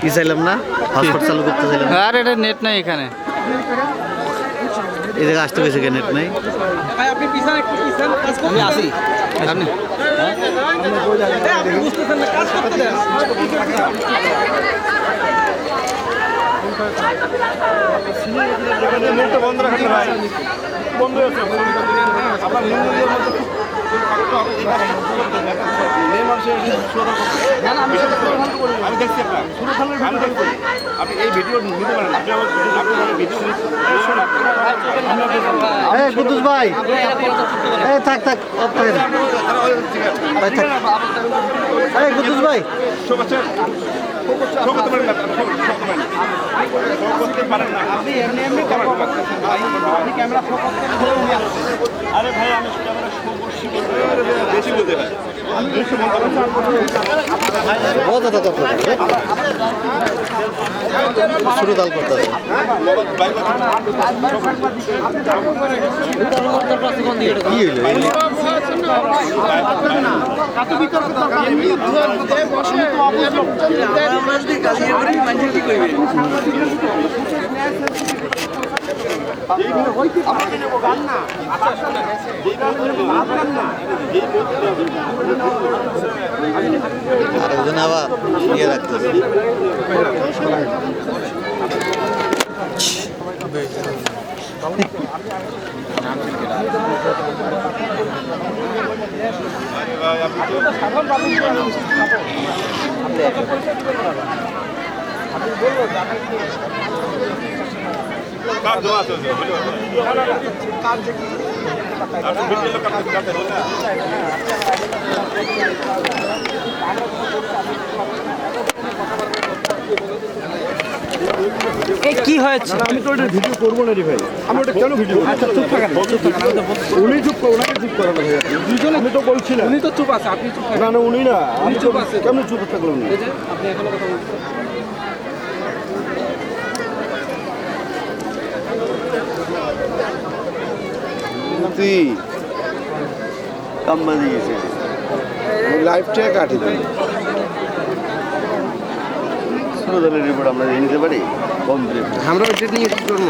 কি চাইলাম না? হটস্পট চালু করতে চাইলাম। আর এটা নেট নাই এখানে। জায়গায় আসতে গেছে নেট নাই। আমি আসি আপনি? বন্ধ রাখেন না ভাই বন্ধ আছে আপনার হিন্দুদের মধ্যে মেয়ে মানুষের আমি দেখছি আপনার আমি দেখছি। আপনি এই ভিডিও নিতে পারেন আপনি আমার ভিডিও এই কুদ্দুস ভাই। এই থাক থাক। ভাই থাক। এই কুদ্দুস ভাই। শো করছেন শো করতে পারেন না শো পারেন শো করতে পারেন না। আপনি এমনি এমনি ক্যামেরা শো করতে আরে ভাই আমি ক্যামেরা শো করছি বেশি বলতে ভাই শুরু দাল করতে কি হইল এই আরেকজন আবার নিয়ে রাখতেছে আপনি ভিডিও না কি হয়েছে? আমি তো ওটা ভিডিও করব না রে ভাই। আমি ওটা কেন ভিডিও আচ্ছা চুপ থাকেন চুপ থাকেন উনি চুপ করো ওনাকে চুপ করানো ভাই। দুজন আমি তো বলছি না উনি তো চুপ আছে আপনি চুপ না না উনি না আমি চুপ আছে। কেমন চুপ থাকলাম? না আপনি এখনও কথা বলছেন। তুই কাম্মা দিয়েছে। লাইফটাই কাটি ষোলো দলের রিপোর্ট আমরা নিতে পারি। কম আমরা নিয়ে কি করব?